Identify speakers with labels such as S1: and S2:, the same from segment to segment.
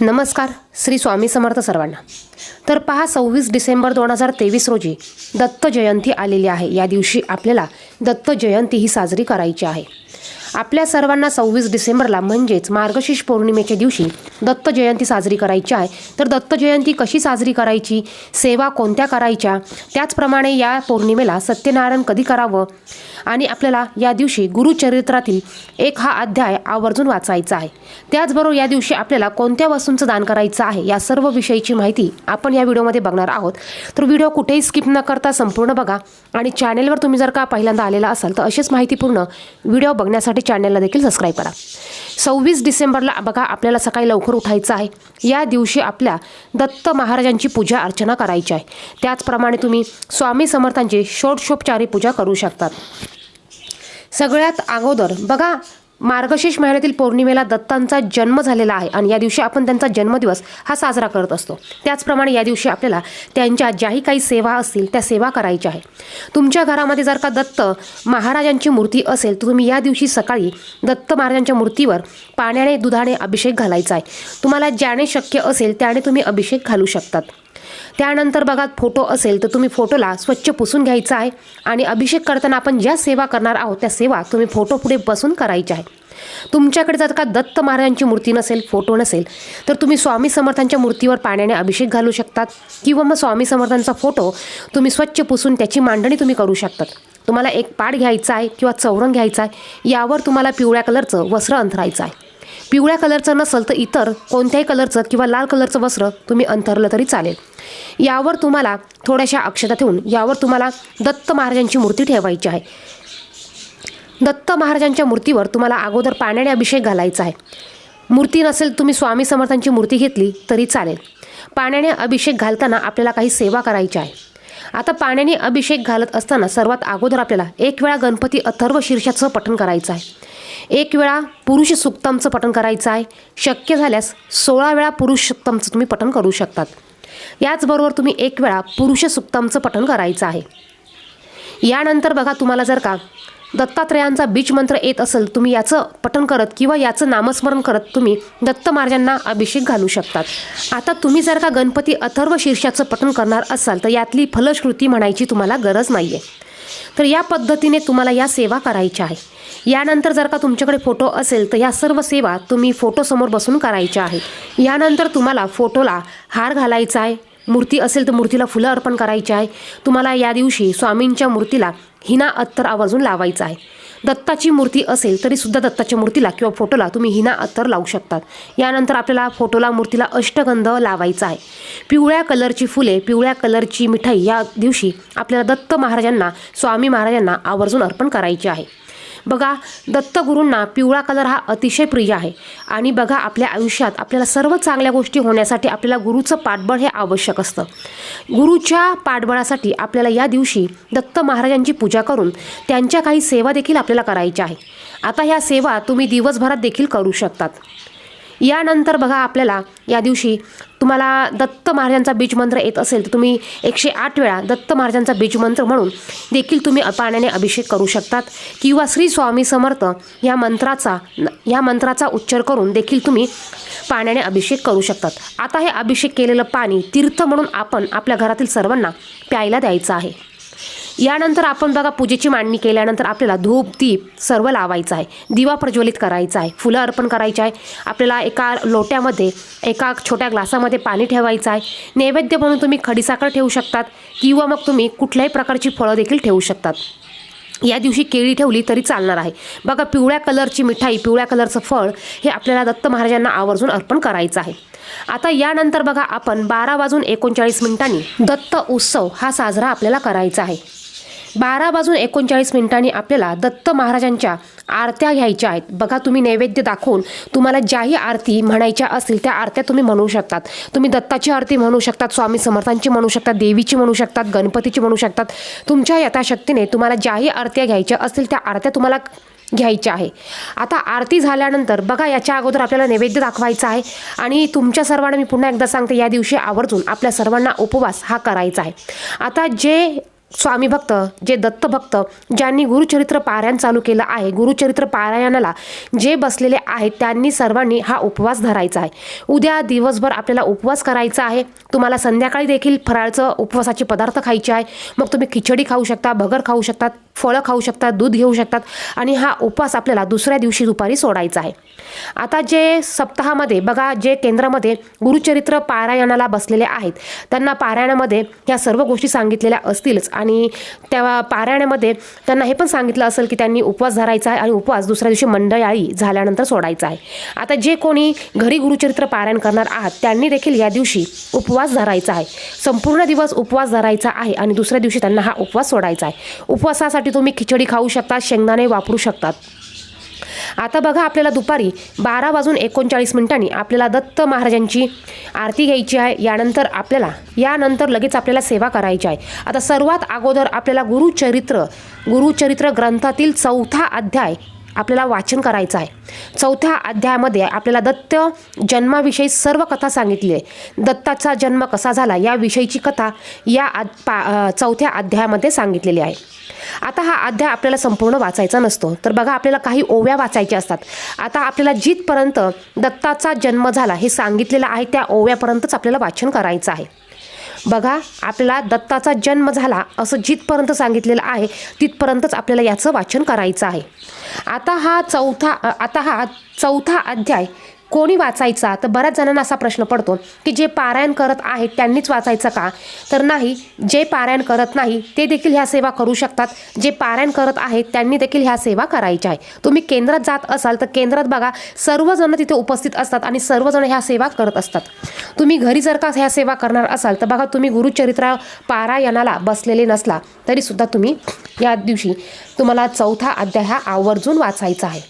S1: नमस्कार श्री स्वामी समर्थ सर्वांना. तर पहा सव्वीस डिसेंबर दोन हजार तेवीस रोजी दत्त जयंती आलेली आहे. या दिवशी आपल्याला दत्त जयंती ही साजरी करायची आहे. आपल्या सर्वांना सव्वीस डिसेंबरला म्हणजेच मार्गशीर्ष पौर्णिमेच्या दिवशी दत्त जयंती साजरी करायची आहे. तर दत्त जयंती कशी साजरी करायची? सेवा कोणत्या करायच्या? त्याचप्रमाणे या पौर्णिमेला सत्यनारायण कधी करावं? आणि आपल्याला या दिवशी गुरुचरित्रातील एक हा अध्याय आवर्जून वाचायचा आहे. त्याचबरोबर या दिवशी आपल्याला कोणत्या वस्तूंचं दान करायचं आहे या सर्व विषयीची माहिती आपण या व्हिडिओमध्ये बघणार आहोत. तर व्हिडिओ कुठेही स्किप न करता संपूर्ण बघा आणि चॅनेलवर तुम्ही जर का पहिल्यांदा आलेला असाल तर अशीच माहितीपूर्ण व्हिडिओ बघण्यासाठी चॅनेलला देखील सबस्क्राईब करा. सव्वीस डिसेंबरला बघा आपल्याला सकाळी लवकर उठायचं आहे. या दिवशी आपल्या दत्त महाराजांची पूजा अर्चना करायची आहे. त्याचप्रमाणे तुम्ही स्वामी समर्थांची षोडशोपचारी पूजा करू शकतात. सगळ्यात अगोदर. बघा मार्गशीर्ष महिन्यातील पौर्णिमेला दत्तांचा जन्म झालेला आहे आणि या दिवशी आपण त्यांचा जन्मदिवस हा साजरा करत असतो. त्याचप्रमाणे या दिवशी आपल्याला त्यांच्या ज्याही काही सेवा असतील त्या सेवा करायच्या आहे. तुमच्या घरामध्ये जर का दत्त महाराजांची मूर्ती असेल तर तुम्ही या दिवशी सकाळी दत्त महाराजांच्या मूर्तीवर पाण्याने दुधाने अभिषेक घालायचा आहे. तुम्हाला ज्याने शक्य असेल त्याने तुम्ही अभिषेक घालू शकतात. त्यानंतर बघा फोटो असेल तर तुम्ही फोटोला स्वच्छ पुसून घ्यायचा आहे आणि अभिषेक करताना आपण ज्या सेवा करणार आहोत त्या सेवा तुम्ही फोटो पुढे बसून करायच्या आहे तुमच्याकडे जर का दत्त महाराजांची मूर्ती नसेल फोटो नसेल तर तुम्ही स्वामी समर्थांच्या मूर्तीवर पाण्याने अभिषेक घालू शकतात किंवा मग स्वामी समर्थांचा फोटो तुम्ही स्वच्छ पुसून त्याची मांडणी तुम्ही करू शकतात. तुम्हाला एक पाड घ्यायचा आहे किंवा चौरंग घ्यायचा आहे यावर तुम्हाला पिवळ्या कलरचं वस्त्र अंथरायचं आहे. पिवळ्या कलरचं नसेल तर इतर कोणत्याही कलरचं किंवा लाल कलरचं वस्त्र तुम्ही अंथरलं तरी चालेल. यावर तुम्हाला थोड्याशा अक्षता ठेवून यावर तुम्हाला दत्त महाराजांची मूर्ती ठेवायची आहे. दत्त महाराजांच्या मूर्तीवर तुम्हाला अगोदर पाण्याने अभिषेक घालायचा आहे. मूर्ती नसेल तुम्ही स्वामी समर्थांची मूर्ती घेतली तरी चालेल. पाण्याने अभिषेक घालताना आपल्याला काही सेवा करायची आहे. आता पाण्याने अभिषेक घालत असताना सर्वात अगोदर आपल्याला एक वेळा गणपती अथर्व शीर्षाचं पठण करायचं आहे. एक वेळा पुरुष सुक्तमचं पठण करायचं आहे. शक्य झाल्यास सोळा वेळा पुरुष सुक्तमचं तुम्ही पठण करू शकतात. याचबरोबर तुम्ही एक वेळा पुरुष सुक्तमचं पठण करायचं आहे. यानंतर बघा तुम्हाला जर का दत्तात्रयांचा बीज मंत्र येत असेल तुम्ही याचं पठण करत किंवा याचं नामस्मरण करत तुम्ही दत्त महाराजांना अभिषेक घालू शकतात. आता तुम्ही जर का गणपती अथर्व शीर्षाचं पठण करणार असाल तर यातली फलश्रुती म्हणायची तुम्हाला गरज नाही आहे तर या पद्धतीने तुम्हाला या सेवा करायच्या आहे. यानंतर जर का तुमच्याकडे फोटो असेल तर या सर्व सेवा तुम्ही फोटोसमोर बसून करायच्या आहेत. यानंतर तुम्हाला फोटोला हार घालायचा आहे. मूर्ती असेल तर मूर्तीला फुलं अर्पण करायची आहे. तुम्हाला या दिवशी स्वामींच्या मूर्तीला हिना अत्तर आवर्जून लावायचा आहे. दत्ताची मूर्ती असेल तरीसुद्धा दत्ताच्या मूर्तीला किंवा फोटोला तुम्ही हिना अत्तर लावू शकतात. यानंतर आपल्याला फोटोला मूर्तीला अष्टगंध लावायचा आहे. पिवळ्या कलरची फुले पिवळ्या कलरची मिठाई या दिवशी आपल्याला दत्त महाराजांना स्वामी महाराजांना आवर्जून अर्पण करायची आहे. बघा दत्तगुरूंना पिवळा कलर हा अतिशय प्रिय आहे. आणि बघा आपल्या आयुष्यात आपल्याला सर्व चांगल्या गोष्टी होण्यासाठी आपल्याला गुरुचं पाठबळ हे आवश्यक असतं. गुरुच्या पाठबळासाठी आपल्याला या दिवशी दत्त महाराजांची पूजा करून त्यांच्या काही सेवा देखील आपल्याला करायच्या आहे. आता ह्या सेवा तुम्ही दिवसभरात देखील करू शकतात. यानंतर बघा आपल्याला या दिवशी तुम्हाला दत्त महाराजांचा बीजमंत्र येत असेल तर तुम्ही एकशे आठ वेळा दत्त महाराजांचा बीजमंत्र म्हणून देखील तुम्ही पाण्याने अभिषेक करू शकतात. किंवा श्री स्वामी समर्थ या मंत्राचा या मंत्राचा उच्चार करून देखील तुम्ही पाण्याने अभिषेक करू शकतात. आता हे अभिषेक केलेलं पाणी तीर्थ म्हणून आपण आपल्या घरातील सर्वांना प्यायला द्यायचं आहे. यानंतर आपण बघा पूजेची मांडणी केल्यानंतर आपल्याला धूप दीप सर्व लावायचं आहे. दिवा प्रज्वलित करायचा आहे. फुलं अर्पण करायचे आहे. आपल्याला एका लोट्यामध्ये एका छोट्या ग्लासामध्ये पाणी ठेवायचं आहे. नैवेद्य म्हणून तुम्ही खडीसाखर ठेवू शकतात किंवा मग तुम्ही कुठल्याही प्रकारची फळं देखील ठेवू शकतात. या दिवशी केळी ठेवली तरी चालणार आहे. बघा पिवळ्या कलरची मिठाई पिवळ्या कलरचं फळ हे आपल्याला दत्त महाराजांना आवर्जून अर्पण करायचं आहे. आता यानंतर बघा आपण बारा वाजून एकोणचाळीस मिनिटांनी दत्त उत्सव हा साजरा आपल्याला करायचा आहे. बारा वाजून एकोणचाळीस मिनिटांनी आपल्याला दत्त महाराजांच्या आरत्या घ्यायच्या आहेत. बघा तुम्ही नैवेद्य दाखवून तुम्हाला ज्याही आरती म्हणायच्या असतील त्या आरत्या तुम्ही म्हणू शकतात. तुम्ही दत्ताची आरती म्हणू शकतात स्वामी समर्थांची म्हणू शकतात देवीची म्हणू शकतात गणपतीची म्हणू शकतात. तुमच्या यथाशक्तीने तुम्हाला ज्याही आरत्या घ्यायच्या असतील त्या आरत्या तुम्हाला घ्यायच्या आहे. आता आरती झाल्यानंतर बघा याच्या अगोदर आपल्याला नैवेद्य दाखवायचा आहे आणि तुमच्या सर्वांना मी पुन्हा एकदा सांगते या दिवशी आवर्जून आपल्या सर्वांना उपवास हा करायचा आहे. आता जे स्वामी भक्त जे दत्तभक्त ज्यांनी गुरुचरित्र पारायण चालू केलं आहे गुरुचरित्र पारायणाला जे बसलेले आहेत त्यांनी सर्वांनी हा उपवास धरायचा आहे. उद्या दिवसभर आपल्याला उपवास करायचा आहे. तुम्हाला संध्याकाळी देखील फराळचं उपवासाचे पदार्थ खायचे आहे. मग तुम्ही खिचडी खाऊ शकता भगर खाऊ शकतात फळं खाऊ शकतात दूध घेऊ शकतात आणि हा उपवास आपल्याला दुसऱ्या दिवशी दुपारी सोडायचा आहे. आता जे सप्ताहामध्ये बघा जे केंद्रामध्ये गुरुचरित्र पारायणाला बसलेले आहेत त्यांना पारायणामध्ये या सर्व गोष्टी सांगितलेल्या असतीलच. आणि त्या पारायणामध्ये त्यांना हे पण सांगितलं असेल की त्यांनी उपवास धरायचा आहे आणि उपवास दुसऱ्या दिवशी मंडळाळी झाल्यानंतर सोडायचा आहे. आता जे कोणी घरी गुरुचरित्र पारायण करणार आहात त्यांनी देखील या दिवशी उपवास धरायचा आहे. संपूर्ण दिवस उपवास धरायचा आहे आणि दुसऱ्या दिवशी त्यांना हा उपवास सोडायचा आहे. उपवासासाठी तुम्ही खिचडी खाऊ शकता शेंगदाणे वापरू शकतात. आता बघा आपल्याला दुपारी बारा वाजून एकोणचाळीस मिनिटांनी आपल्याला दत्त महाराजांची आरती घ्यायची आहे. यानंतर आपल्याला यानंतर लगेच आपल्याला सेवा करायची आहे. आता सर्वात अगोदर आपल्याला गुरुचरित्र गुरुचरित्र ग्रंथातील चौथा अध्याय आपल्याला वाचन करायचं आहे. चौथ्या अध्यायामध्ये आपल्याला दत्त जन्माविषयी सर्व कथा सांगितली आहे. दत्ताचा जन्म कसा झाला याविषयीची कथा या अ- पा चौथ्या अध्यायामध्ये सांगितलेली आहे. आता हा अध्याय आपल्याला संपूर्ण वाचायचा नसतो. तर बघा आपल्याला काही ओव्या वाचायच्या असतात. आता आपल्याला जिथपर्यंत दत्ताचा जन्म झाला हे सांगितलेलं आहे त्या ओव्यापर्यंतच आपल्याला वाचन करायचं आहे. बघा आपल्याला दत्ताचा जन्म झाला असं जिथपर्यंत सांगितलेलं आहे तिथपर्यंतच आपल्याला याचं वाचन करायचं आहे. आता हा चौथा आता हा चौथा अध्याय कोणी वाचायचा? तर बऱ्याच जणांना असा प्रश्न पडतो की जे पारायण करत आहेत त्यांनीच वाचायचं का? तर नाही जे पारायण करत नाही ते देखील ह्या सेवा करू शकतात. जे पारायण करत आहेत त्यांनी देखील ह्या सेवा करायच्या आहे तुम्ही केंद्रात जात असाल तर केंद्रात बघा सर्वजण तिथे उपस्थित असतात आणि सर्वजण ह्या सेवा करत असतात. तुम्ही घरी जर का ह्या सेवा करणार असाल तर बघा तुम्ही गुरुचरित्र पारायणाला बसलेले नसला तरीसुद्धा तुम्ही या दिवशी तुम्हाला चौथा अध्याय हा आवर्जून वाचायचा आहे.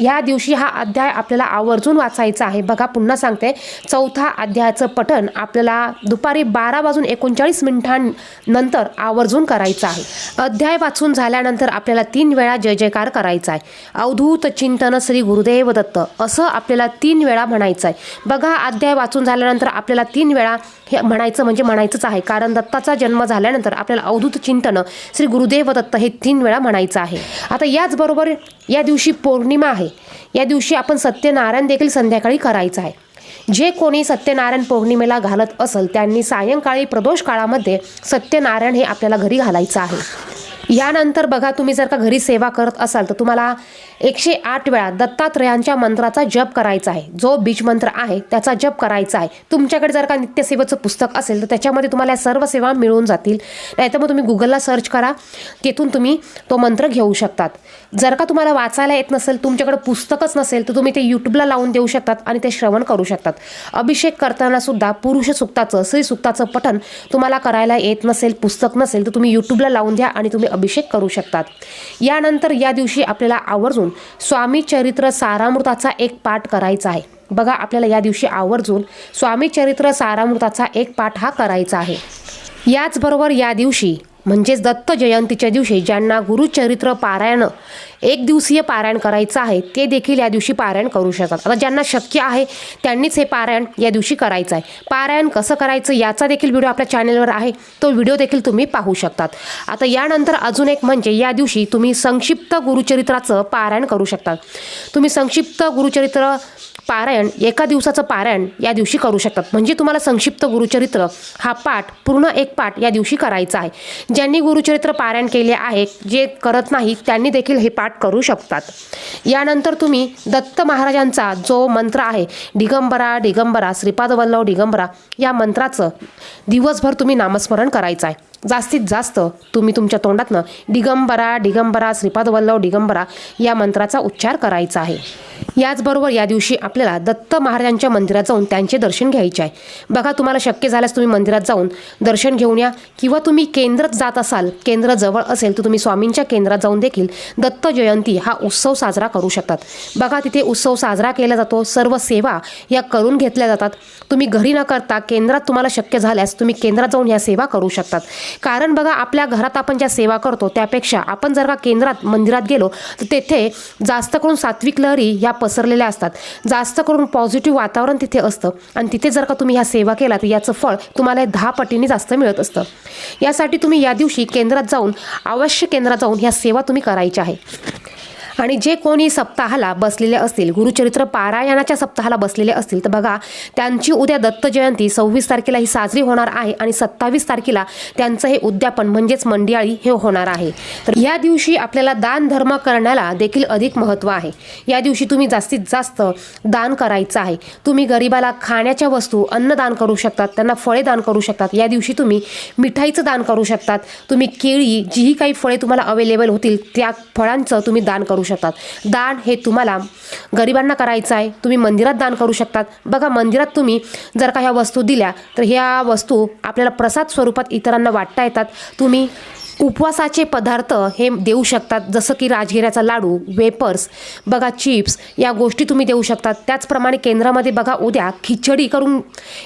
S1: या दिवशी हा अध्याय आपल्याला आवर्जून वाचायचा आहे. बघा पुन्हा सांगते. चौथा अध्यायाचं पठण आपल्याला दुपारी बारा वाजून एकोणचाळीस मिनिटांनंतर आवर्जून करायचं आहे. अध्याय वाचून झाल्यानंतर आपल्याला तीन वेळा जय जयकार करायचा आहे. अवधूत चिंतन श्री गुरुदेव दत्त असं आपल्याला तीन वेळा म्हणायचं आहे. बघा अध्याय वाचून झाल्यानंतर आपल्याला तीन वेळा हे म्हणायचं म्हणजे म्हणायचंच आहे. कारण दत्ताचा जन्म झाल्यानंतर आपल्याला अवधूत चिंतन श्री गुरुदेव दत्त हे तीन वेळा म्हणायचं आहे. आता याचबरोबर या दिवशी पौर्णिमा आहे. या दिवशी आपण सत्यनारायण देखील संध्याकाळी करायचं आहे. जे कोणी सत्यनारायण पौर्णिमेला घालत असेल त्यांनी सायंकाळी प्रदोष काळामध्ये सत्यनारायण हे आपल्याला घरी घालायचं आहे. यानंतर बघा तुम्ही जर का घरी सेवा करत असाल तर तुम्हाला एकशे आठ वेळा दत्तात्रयांच्या मंत्राचा जप करायचा आहे. जो बीज मंत्र आहे त्याचा जप करायचा आहे. तुमच्याकडे जर का नित्यसेवेचं पुस्तक असेल तर त्याच्यामध्ये तुम्हाला या सर्व सेवा मिळून जातील. नाहीतर मग तुम्ही गुगलला सर्च करा. तिथून तुम्ही तो मंत्र घेऊ शकतात. जर का तुम्हाला वाचायला येत नसेल तुमच्याकडे पुस्तकच नसेल तर तुम्ही ते यूट्यूबला लावून देऊ शकतात आणि ते श्रवण करू शकतात. अभिषेक करताना सुद्धा पुरुष सुक्ताचं स्त्री सुक्ताचं पठण तुम्हाला करायला येत नसेल पुस्तक नसेल तर तुम्ही यूट्यूबला लावून द्या आणि तुम्ही अभिषेक करू शकतात. यानंतर या दिवशी आपल्याला आवर्जून स्वामी चरित्र सारामृताचा एक पाठ करायचा आहे. बघा आपल्याला या दिवशी आवर्जून स्वामी चरित्र सारामृताचा एक पाठ हा करायचा आहे. याचबरोबर या दिवशी म्हणजेच दत्त जयंतीच्या दिवशी ज्यांना गुरुचरित्र पारायण एक दिवसीय पारायण करायचं आहे ते देखील या दिवशी पारायण करू शकतात. आता ज्यांना शक्य आहे त्यांनीच हे पारायण या दिवशी करायचं आहे. पारायण कसं करायचं याचा देखील व्हिडिओ आपल्या चॅनेलवर आहे. तो व्हिडिओ देखील तुम्ही पाहू शकतात. आता यानंतर अजून एक म्हणजे या दिवशी तुम्ही संक्षिप्त गुरुचरित्राचं पारायण करू शकतात. तुम्ही संक्षिप्त गुरुचरित्र पारायण एका दिवसाचं पारायण या दिवशी करू शकतात. म्हणजे तुम्हाला संक्षिप्त गुरुचरित्र हा पाठ पूर्ण एक पाठ या दिवशी करायचा आहे. ज्यांनी गुरुचरित्र पारायण केले आहे जे करत नाही त्यांनी देखील हे पाठ करू शकतात. यानंतर तुम्ही दत्त महाराजांचा जो मंत्र आहे दिगंबरा दिगंबरा श्रीपाद वल्लभ दिगंबरा या मंत्राचं दिवसभर तुम्ही नामस्मरण करायचं आहे. जास्तीत जास्त तुम्ही तुमच्या तोंडातनं दिगंबरा दिगंबरा श्रीपाद वल्लभ दिगंबरा या मंत्राचा उच्चार करायचा आहे. याचबरोबर या दिवशी आपल्याला दत्त महाराजांच्या मंदिरात जाऊन त्यांचे दर्शन घ्यायचे आहे. बघा तुम्हाला शक्य झाल्यास तुम्ही मंदिरात जाऊन दर्शन घेऊन या. किंवा तुम्ही केंद्रात जात असाल केंद्र जवळ असेल तर तुम्ही स्वामींच्या केंद्रात जाऊन देखील दत्त जयंती हा उत्सव साजरा करू शकतात. बघा तिथे उत्सव साजरा केला जातो. सर्व सेवा या करून घेतल्या जातात. तुम्ही घरी न करता केंद्रात तुम्हाला शक्य झाल्यास तुम्ही केंद्रात जाऊन ह्या सेवा करू शकतात. कारण बघा आपल्या घरात आपण ज्या सेवा करतो त्यापेक्षा आपण जर का केंद्रात मंदिरात गेलो तर तेथे जास्त करून सात्विक लहरी ह्या पसरलेल्या असतात. जास्त करून पॉझिटिव्ह वातावरण तिथे असतं. आणि तिथे जर का तुम्ही ह्या सेवा केला तर याचं फळ तुम्हाला दहा पटीने जास्त मिळत असतं. यासाठी तुम्ही या दिवशी केंद्रात जाऊन अवश्य केंद्रात जाऊन ह्या सेवा तुम्ही करायच्या आहे. आणि जे कोणी सप्ताहाला बसलेले असतील गुरुचरित्र पारायणाच्या सप्ताहाला बसलेले असतील तर बघा त्यांची उद्या दत्त जयंती सव्वीस तारखेला ही साजरी होणार आहे आणि सत्तावीस तारखेला त्यांचं हे उद्यापन म्हणजेच मंडियाळी हे होणार आहे. तर या दिवशी आपल्याला दान धर्म करण्याला देखील अधिक महत्त्व आहे. या दिवशी तुम्ही जास्तीत जास्त दान करायचं आहे. तुम्ही गरिबाला खाण्याच्या वस्तू अन्नदान करू शकतात त्यांना फळे दान करू शकतात. या दिवशी तुम्ही मिठाईचं दान करू शकतात. तुम्ही केळी जीही काही फळे तुम्हाला अवेलेबल होतील त्या फळांचं तुम्ही दान करू शकतात. दान हे तुम्हाला गरिबांना करायचं आहे. तुम्ही मंदिरात दान करू शकतात. बघा मंदिरात तुम्ही जर का ह्या वस्तू दिल्या तर ह्या वस्तू आपल्याला प्रसाद स्वरूपात इतरांना वाटता येतात. तुम्ही उपवासाचे पदार्थ हे देऊ शकतात जसं की राजगिऱ्याचा लाडू वेपर्स बघा चिप्स या गोष्टी तुम्ही देऊ शकतात. त्याचप्रमाणे केंद्रामध्ये बघा उद्या खिचडी करून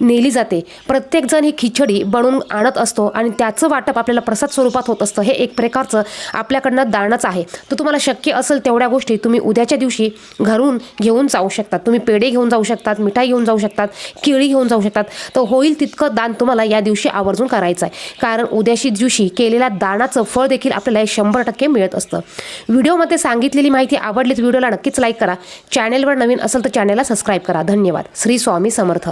S1: नेली जाते. प्रत्येकजण ही खिचडी बनवून आणत असतो आणि त्याचं वाटप आपल्याला प्रसाद स्वरूपात होत असतं. हे एक प्रकारचं आपल्याकडनं दानच आहे. तर तुम्हाला शक्य असेल तेवढ्या गोष्टी तुम्ही उद्याच्या दिवशी घरून घेऊन जाऊ शकतात. तुम्ही पेढे घेऊन जाऊ शकतात मिठाई घेऊन जाऊ शकतात केळी घेऊन जाऊ शकतात. तर होईल तितकं दान तुम्हाला या दिवशी आवर्जून करायचं आहे कारण उद्याशी दिवशी केलेला दान दानाचं फळ देखील आपल्याला हे शंभर टक्के मिळत असतं. व्हिडिओमध्ये सांगितलेली माहिती आवडली तर व्हिडिओला नक्कीच लाईक करा. चॅनेलवर नवीन असेल तर चॅनेलला सबस्क्राईब करा. धन्यवाद. श्री स्वामी समर्थ.